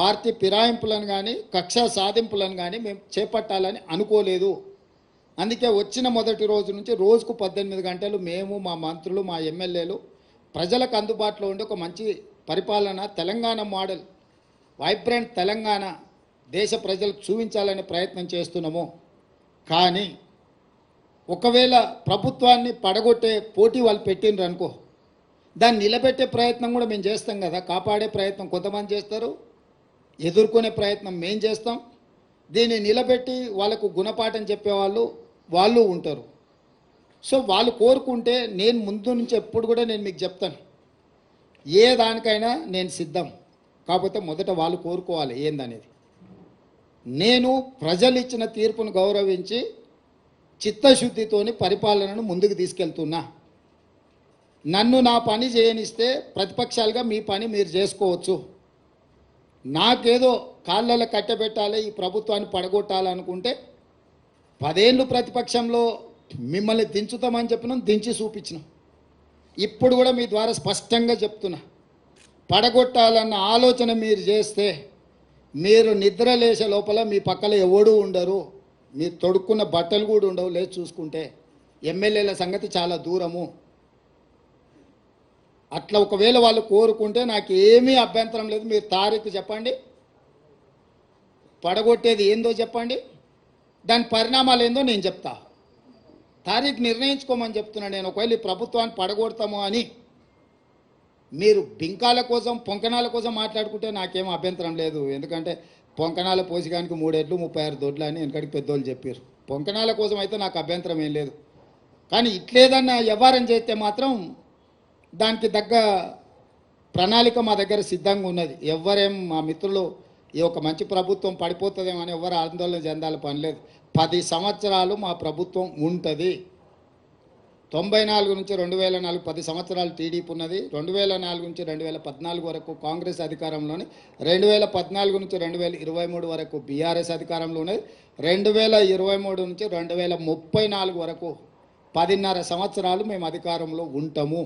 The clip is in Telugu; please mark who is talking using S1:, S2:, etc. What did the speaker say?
S1: పార్టీ ఫిరాయింపులను కానీ కక్ష సాధింపులను కానీ మేము చేపట్టాలని అనుకోలేదు. అందుకే వచ్చిన మొదటి రోజు నుంచి రోజుకు పద్దెనిమిది గంటలు మేము మా మంత్రులు మా ఎమ్మెల్యేలు ప్రజలకు అందుబాటులో ఉండే ఒక మంచి పరిపాలన తెలంగాణ మోడల్ వైబ్రెంట్ తెలంగాణ దేశ ప్రజలకు చూపించాలనే ప్రయత్నం చేస్తున్నాము. కానీ ఒకవేళ ప్రభుత్వాన్ని పడగొట్టే పోటీ వాళ్ళు పెట్టిండ్రు అనుకో దాన్ని నిలబెట్టే ప్రయత్నం కూడా మేము చేస్తాం కదా కాపాడే ప్రయత్నం కొంతమంది చేస్తారు ఎదుర్కొనే ప్రయత్నం మేం చేస్తాం. దీన్ని నిలబెట్టి వాళ్ళకు గుణపాఠం చెప్పేవాళ్ళు వాళ్ళు ఉంటారు. సో వాళ్ళు కోరుకుంటే నేను ముందు నుంచి ఎప్పుడు కూడా నేను మీకు చెప్తాను. ఏ దానికైనా నేను సిద్ధం. కాకపోతే మొదట వాళ్ళు కోరుకోవాలి ఏందనేది. నేను ప్రజలు ఇచ్చిన తీర్పును గౌరవించి చిత్తశుద్ధితోని పరిపాలనను ముందుకు తీసుకెళ్తున్నా. నన్ను నా పని చేయనిస్తే ప్రతిపక్షాలుగా మీ పని మీరు చేసుకోవచ్చు. నాకేదో కాళ్ళలో కట్టబెట్టాలి ఈ ప్రభుత్వాన్ని పడగొట్టాలనుకుంటే పదేళ్ళు ప్రతిపక్షంలో మిమ్మల్ని దించుతామని చెప్పినాం దించి చూపించినాం. ఇప్పుడు కూడా మీ ద్వారా స్పష్టంగా చెప్తున్నా. పడగొట్టాలన్న ఆలోచన మీరు చేస్తే మీరు నిద్ర లేచే లోపల మీ పక్కల ఎవడూ ఉండరు. మీరు తొడుక్కున్న బట్టలు కూడా ఉండవు లేదు చూసుకుంటే. ఎమ్మెల్యేల సంగతి చాలా దూరము. అట్లా ఒకవేళ వాళ్ళు కోరుకుంటే నాకు ఏమీ అభ్యంతరం లేదు. మీరు తారీఖు చెప్పండి. పడగొట్టేది ఏందో చెప్పండి. దాని పరిణామాలు ఏందో నేను చెప్తా. తారీఖు నిర్ణయించుకోమని చెప్తున్నా నేను. ఒకవేళ ఈ ప్రభుత్వాన్ని పడగొడతాము అని మీరు బింకాల కోసం పొంకణాల కోసం మాట్లాడుకుంటే నాకేం అభ్యంతరం లేదు. ఎందుకంటే పొంకణాల పోసిగానికి మూడేళ్ళు ముప్పై ఆరు దొడ్లు అని వెనకడికి పెద్దోళ్ళు చెప్పారు. పొంకణాల కోసం అయితే నాకు అభ్యంతరం ఏం లేదు. కానీ ఇట్లేదన్న వ్యవహారం చేస్తే మాత్రం దానికి తగ్గ ప్రణాళిక మా దగ్గర సిద్ధంగా ఉన్నది. ఎవరేం మా మిత్రులు ఈ ఒక మంచి ప్రభుత్వం పడిపోతుందేమో అని ఎవరు ఆందోళన చెందాలి పనిలేదు పది సంవత్సరాలు మా ప్రభుత్వం ఉంటుంది. తొంభై నాలుగు నుంచి రెండు వేల నాలుగు పది సంవత్సరాలు టీడీపీ ఉన్నది. రెండు వేల నాలుగు నుంచి రెండు వేల పద్నాలుగు వరకు కాంగ్రెస్ అధికారంలోని రెండు వేల పద్నాలుగు నుంచి రెండు వేల ఇరవై మూడు వరకు బీఆర్ఎస్ అధికారంలో ఉన్నది. రెండు వేల ఇరవై మూడు నుంచి రెండు వేల ముప్పై నాలుగు వరకు పదిన్నర సంవత్సరాలు మేము అధికారంలో ఉంటాము.